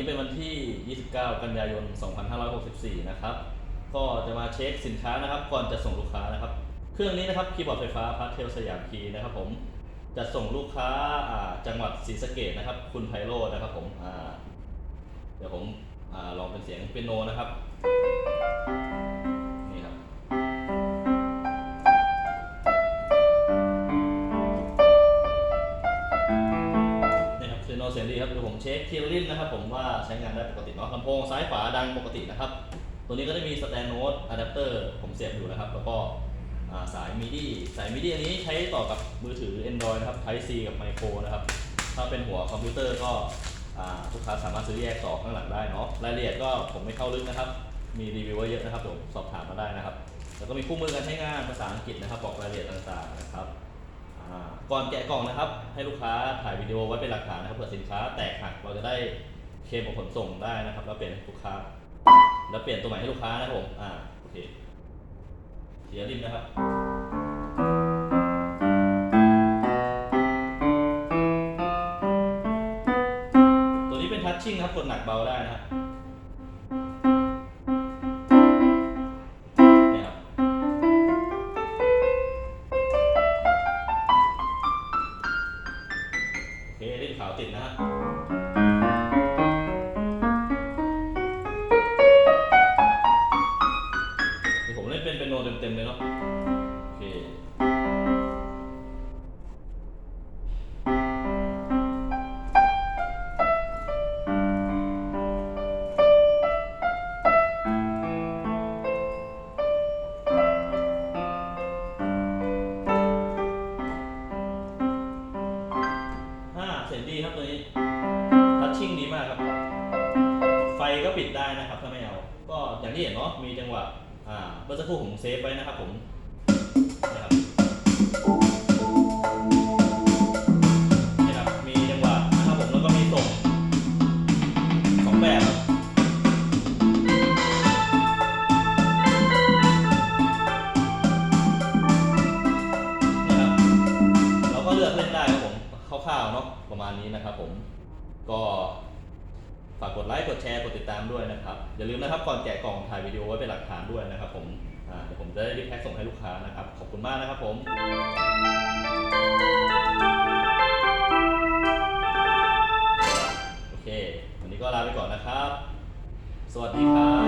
นี้เป็นวันที่ 29 กันยายน 2564 นะครับ ก็จะมาเช็คสินค้านะครับ ก่อนจะส่งลูกค้านะครับ เครื่องนี้นะครับคีย์บอร์ดไฟฟ้าพาร์ทเทลสยามคีนะครับผม จะส่งลูกค้าาจังหวัดศรีสะเกดนะครับ คุณไพโรจน์นะครับผม เดี๋ยวผมอลองเป็นเสียงเปียโนนะครับ เช็คเทียร์ลินนะครับผมว่าใช้งานได้ปกติเนาะลำโพงซ้ายขวาดังปกตินะครับ ตัวนี้ก็จะมีสแตนโนตอะแดปเตอร์ผมเสียบอยู่นะครับ แล้วก็สายมิดีสายมิดีอันนี้ใช้ต่อกับมือถือ Android นะครับ Type C กับไมโครนะครับ ถ้าเป็นหัวคอมพิวเตอร์ก็ลูกค้าสามารถซื้อแยกต่อข้างหลังได้เนาะรายละเอียดก็ผมไม่เข้าลึกนะครับ มีรีวิวไว้เยอะนะครับเดี๋ยวสอบถามมาได้นะครับ แล้วก็มีคู่มือการใช้งานภาษาอังกฤษนะครับ บอกรายละเอียดต่างๆนะครับ ก่อนแกะกล่องนะครับ ให้ลูกค้าถ่ายวิดีโอไว้เป็นหลักฐานนะครับเผื่อสินค้าแตกหักเราจะได้เคลมกับขนส่งได้นะครับ แล้วเปลี่ยนให้ลูกค้า แล้วเปลี่ยนตัวใหม่ให้ลูกค้านะครับผมอ่าโอเคเสียริมนะครับตัวนี้เป็นทัชชิ่งนะครับกดหนักเบาได้นะครับ เต็มๆเลยเนาะโอเคห้าเสียงดีครับตัวนี้ทัชชิ่งดีมากครับ ไฟก็ปิดได้นะครับถ้าไม่เอา ก็อย่างที่เห็นเนาะมีจังหวะ อ่าเมื่อสักครู่ผมเซฟไว้นะครับผมนะครับนี่ครับ มีจังหวะนะครับผมแล้วก็มีส่งสองแบบครับนะครับเราก็เลือกเล่นได้ครับผมคร่าวๆเนาะประมาณนี้นะครับผมก็ ฝากกดไลค์กดแชร์กดติดตามด้วยนะครับ อย่าลืมนะครับก่อนแกะกล่องถ่ายวิดีโอไว้เป็นหลักฐานด้วยนะครับผมเดี๋ยวผมจะได้รีบแพ็คส่งให้ลูกค้านะครับ ขอบคุณมากนะครับผม โอเค วันนี้ก็ลาไปก่อนนะครับ สวัสดีครับ